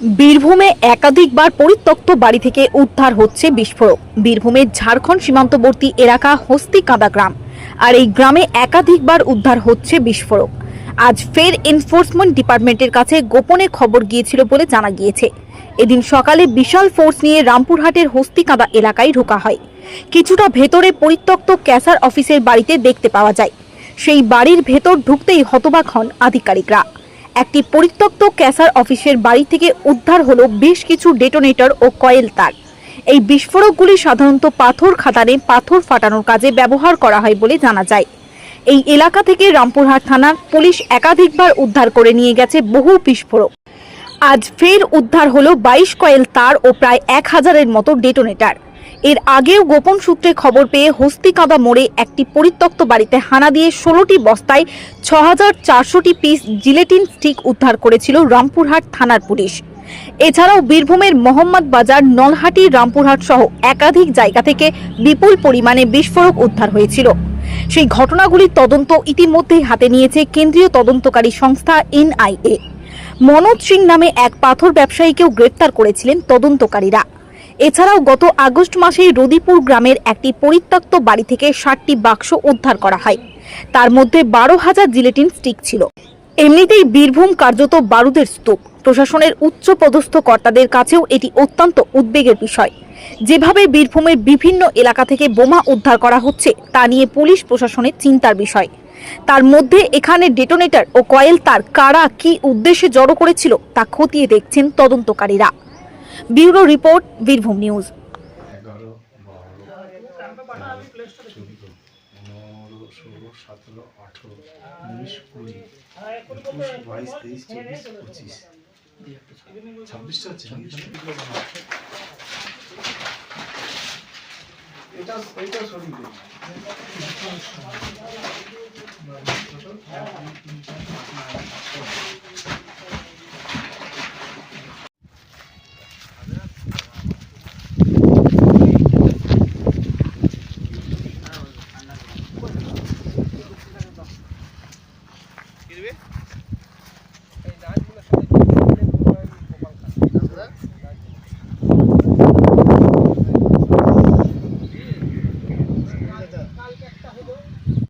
বীরভূমে একাধিকবার পরিত্যক্ত বাড়ি থেকে উদ্ধার হচ্ছে বিস্ফোরক। বীরভূমের ঝাড়খণ্ড সীমান্তবর্তী এলাকা হস্তিকাঁদা গ্রাম। আর এই গ্রামে একাধিকবার উদ্ধার হচ্ছে বিস্ফোরক। আজ ফের এনফোর্সমেন্ট ডিপার্টমেন্টের কাছে গোপনে খবর গিয়েছিল বলে জানা গিয়েছে। এদিন সকালে বিশাল ফোর্স নিয়ে রামপুরহাটের হস্তিকাঁদা এলাকায় ঢোকা হয়। কিছুটা ভেতরে পরিত্যক্ত ক্যাসার অফিসের বাড়িতে দেখতে পাওয়া যায়। সেই বাড়ির ভেতর ঢুকতেই হতবাক হন আধিকারিকরা। একটি পরিত্যক্ত ক্যাসার অফিসের বাড়ি থেকে উদ্ধার হলো বেশ কিছু ডেটোনেটর ও কয়েল তার। এই বিস্ফোরকগুলি সাধারণত পাথর খাদানে পাথর ফাটানোর কাজে ব্যবহার করা হয় বলে জানা যায়। এই এলাকা থেকে রামপুরহাট থানার পুলিশ একাধিকবার উদ্ধার করে নিয়ে গেছে বহু বিস্ফোরক। আজ ফের উদ্ধার হলো বাইশ কয়েল তার ও প্রায় এক হাজারের মতো ডেটোনেটার। এর আগেও গোপন সূত্রে খবর পেয়ে হস্তিকাঁদা মোড়ে একটি পরিত্যক্ত বাড়িতে হানা দিয়ে ষোলোটি বস্তায় ছ চারশোটি পিস জিলেটিন স্টিক উদ্ধার করেছিল রামপুরহাট থানার পুলিশ। এছাড়াও বীরভূমের মোহাম্মদ বাজার, নলহাটি, রামপুরহাট সহ একাধিক জায়গা থেকে বিপুল পরিমাণে বিস্ফোরক উদ্ধার হয়েছিল। সেই ঘটনাগুলির তদন্ত ইতিমধ্যেই হাতে নিয়েছে কেন্দ্রীয় তদন্তকারী সংস্থা এনআইএ। মনোজ সিং নামে এক পাথর ব্যবসায়ীকেও গ্রেপ্তার করেছিলেন তদন্তকারীরা। এছাড়াও গত আগস্ট মাসেই রদিপুর গ্রামের একটি পরিত্যক্ত বাড়ি থেকে ষাটটি বাক্স উদ্ধার করা হয়। তার মধ্যে বারো হাজার জিলেটিন স্টিক ছিল। এমনিতেই বীরভূম কার্যত বারুদের স্তূপ। প্রশাসনের উচ্চ পদস্থ কর্তাদের কাছেও এটি অত্যন্ত উদ্বেগের বিষয়। যেভাবে বীরভূমের বিভিন্ন এলাকা থেকে বোমা উদ্ধার করা হচ্ছে, তা নিয়ে পুলিশ প্রশাসনের চিন্তার বিষয়। তার মধ্যে এখানে ডেটোনেটর ও কয়েল তার কারা কি উদ্দেশ্যে জড়ো করেছিল, তা খতিয়ে দেখছেন তদন্তকারীরা। Bureau report Birbhum news. ষোলো এটা এটা ಇದ್ದೀವಿ